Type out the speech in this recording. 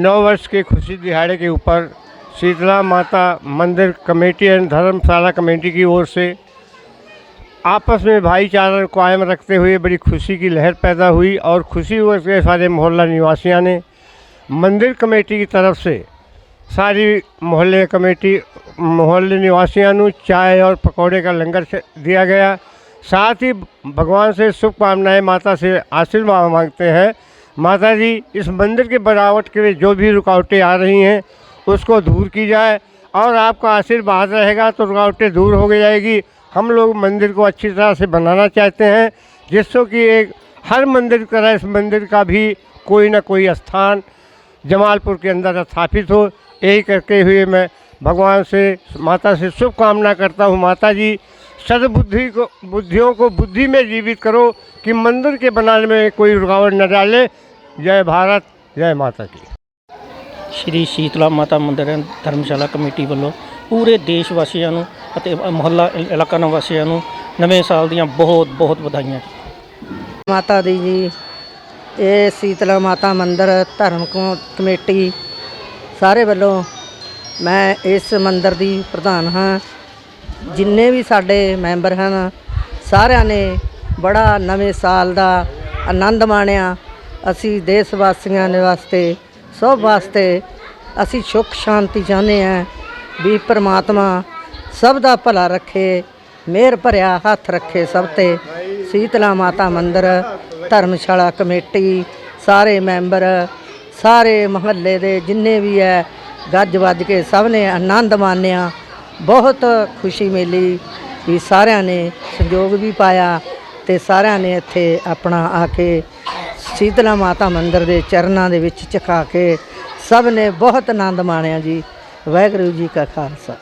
नौ वर्ष के खुशी दिहाड़े के ऊपर शीतला माता मंदिर कमेटी एंड धर्मशाला कमेटी की ओर से आपस में भाईचारा कायम रखते हुए बड़ी खुशी की लहर पैदा हुई और खुशी हुए के सारे मोहल्ला निवासियों ने मंदिर कमेटी की तरफ़ से सारी मोहल्ले कमेटी, मोहल्ले निवासियों ਨੂੰ चाय और पकौड़े का लंगर दिया गया। साथ ही भगवान से शुभकामनाएँ माता से आशीर्वाद मांगते हैं। माता जी इस मंदिर के बनावट के लिए जो भी रुकावटें आ रही हैं, उसको दूर की जाए और आपका आशीर्वाद रहेगा तो रुकावटें दूर हो जाएगी। हम लोग मंदिर को अच्छी तरह से बनाना चाहते हैं, जिससे कि एक, हर मंदिर तरह इस मंदिर का भी कोई ना कोई स्थान जमालपुर के अंदर स्थापित हो। यही करते हुए मैं भगवान से, माता से शुभकामना करता हूँ। माता जी सदबुद्धि को, बुद्धियों को, बुद्धि में जीवित करो कि मंदिर के बनाने में कोई रुकावट न डाले। ਜੈ ਭਾਰਤ ਜੈ ਮਾਤਾ ਕੀ ਸ਼੍ਰੀ ਸ਼ੀਤਲਾ ਮਾਤਾ ਮੰਦਿਰ ਐਂਡ ਧਰਮਸ਼ਾਲਾ ਕਮੇਟੀ ਵੱਲੋਂ ਪੂਰੇ ਦੇਸ਼ ਵਾਸੀਆਂ ਨੂੰ ਅਤੇ ਮੁਹੱਲਾ ਇਲਾਕਾ ਨਿਵਾਸੀਆਂ ਨੂੰ ਨਵੇਂ ਸਾਲ ਦੀਆਂ ਬਹੁਤ ਬਹੁਤ ਵਧਾਈਆਂ। ਮਾਤਾ ਦੀ ਜੀ ਇਹ ਸੀਤਲਾ ਮਾਤਾ ਮੰਦਿਰ ਧਰਮ ਕਮੇਟੀ ਸਾਰੇ ਵੱਲੋਂ ਮੈਂ ਇਸ ਮੰਦਿਰ ਦੀ ਪ੍ਰਧਾਨ ਹਾਂ। ਜਿੰਨੇ ਵੀ ਸਾਡੇ ਮੈਂਬਰ ਹਨ ਸਾਰਿਆਂ ਨੇ ਬੜਾ ਨਵੇਂ ਸਾਲ ਦਾ ਆਨੰਦ ਮਾਣਿਆ। ਅਸੀਂ ਦੇਸ਼ ਵਾਸੀਆਂ ਦੇ ਵਾਸਤੇ, ਸਭ ਵਾਸਤੇ ਅਸੀਂ ਸੁੱਖ ਸ਼ਾਂਤੀ ਚਾਹੁੰਦੇ ਹਾਂ ਵੀ ਪ੍ਰਮਾਤਮਾ ਸਭ ਦਾ ਭਲਾ ਰੱਖੇ, ਮਿਹਰ ਭਰਿਆ ਹੱਥ ਰੱਖੇ ਸਭ ਤੇ। ਸੀਤਲਾ ਮਾਤਾ ਮੰਦਿਰ, ਧਰਮਸ਼ਾਲਾ ਕਮੇਟੀ, ਸਾਰੇ ਮੈਂਬਰ, ਸਾਰੇ ਮਹੱਲੇ ਦੇ ਜਿੰਨੇ ਵੀ ਹੈ, ਗੱਜ ਵੱਜ ਕੇ ਸਭ ਨੇ ਆਨੰਦ ਮਾਣਿਆ। ਬਹੁਤ ਖੁਸ਼ੀ ਮਿਲੀ ਵੀ ਸਾਰਿਆਂ ਨੇ ਸੰਯੋਗ ਵੀ ਪਾਇਆ ਤੇ ਸਾਰਿਆਂ ਨੇ ਇੱਥੇ ਆਪਣਾ ਆ ਕੇ ਸ਼ੀਤਲਾ ਮਾਤਾ ਮੰਦਿਰ ਦੇ ਚਰਨਾਂ ਦੇ ਵਿੱਚ ਝੁਕਾ ਕੇ ਸਭ ਨੇ ਬਹੁਤ ਆਨੰਦ ਮਾਣਿਆ ਜੀ। ਵਾਹਿਗੁਰੂ ਜੀ ਕਾ ਖਾਲਸਾ।